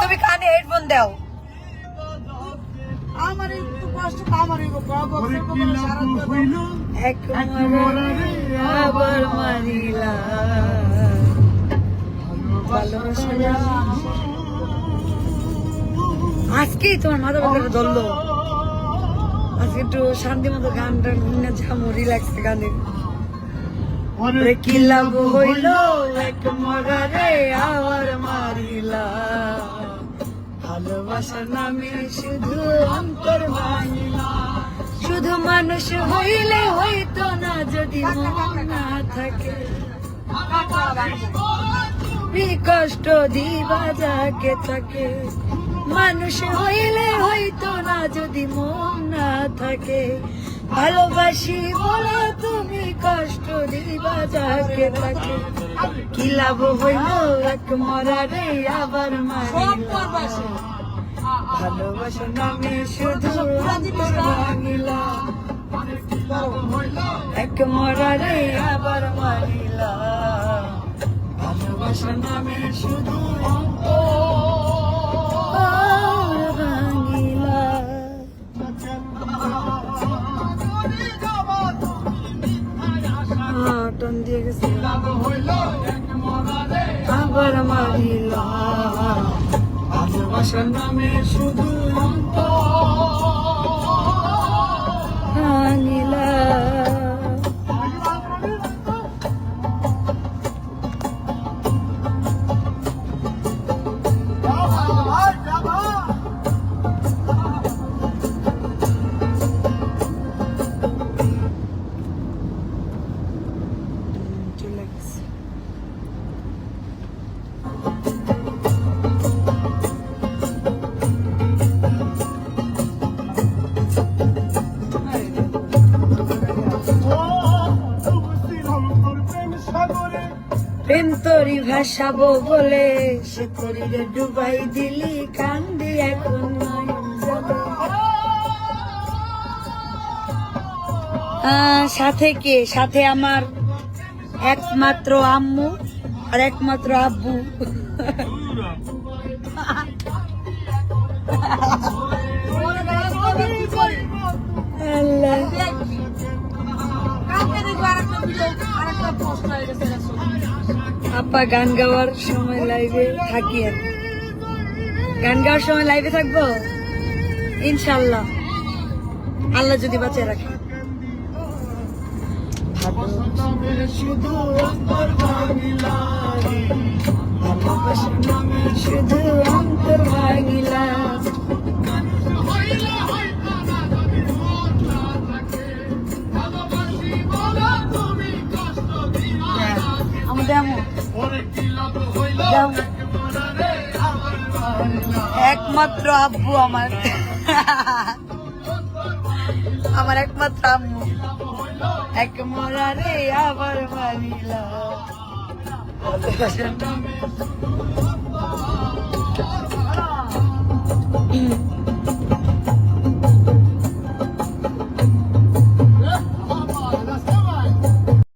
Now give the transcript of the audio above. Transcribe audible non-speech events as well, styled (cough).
তুমি কানে হেডফোন দাও। আমার একটু কষ্ট আমার একটু ওরে কি লাভ হইল? এক এক মরা মরারে আবার মারিলা আজকেই তোমার মাথা ব্যথাটা ধরলো আজকে একটু শান্তি মতো গানটা শুনে যাব রিল্যাক্স গানে। ভালোবাসার নামে শুধু শুধু মানুষ হইলে হইতো না যদি না থাকে কষ্ট দিবা যাকে থাকে মানুষ হইলে হইতো না যদি মন না থাকে ভালোবাসি বলে কষ্ট দিবা যাকে থাকে কি লাভ হইল এক মরারে আবার মারিলা ভালোবাসা নামে শুধু ভাঙিলা। এক মরারে আবার মারিলা। ভালোবাসা নামে শুধু অন্তর দিয়ে গেছে। আবার মারিলা বাসার নামে শুধু ভাঙিলা প্রেম তরি ভাসাবো বলে সে করিলে ডুবাই দিলি কান্দি এখন সাথে কে? সাথে আমার একমাত্র আম্মু আর একমাত্র আব্বু। (laughs) আপা গান গাওয়ার সময় লাইভে থাকি আর। গান গাওয়ার সময় লাইভে থাকব? ইনশাল্লাহ আল্লাহ যদি বাঁচিয়ে রাখে। আমাদের। একমাত্র আব্বু আমার। আমার একমাত্র আম্মু। এক মরারে আবার মারিলা।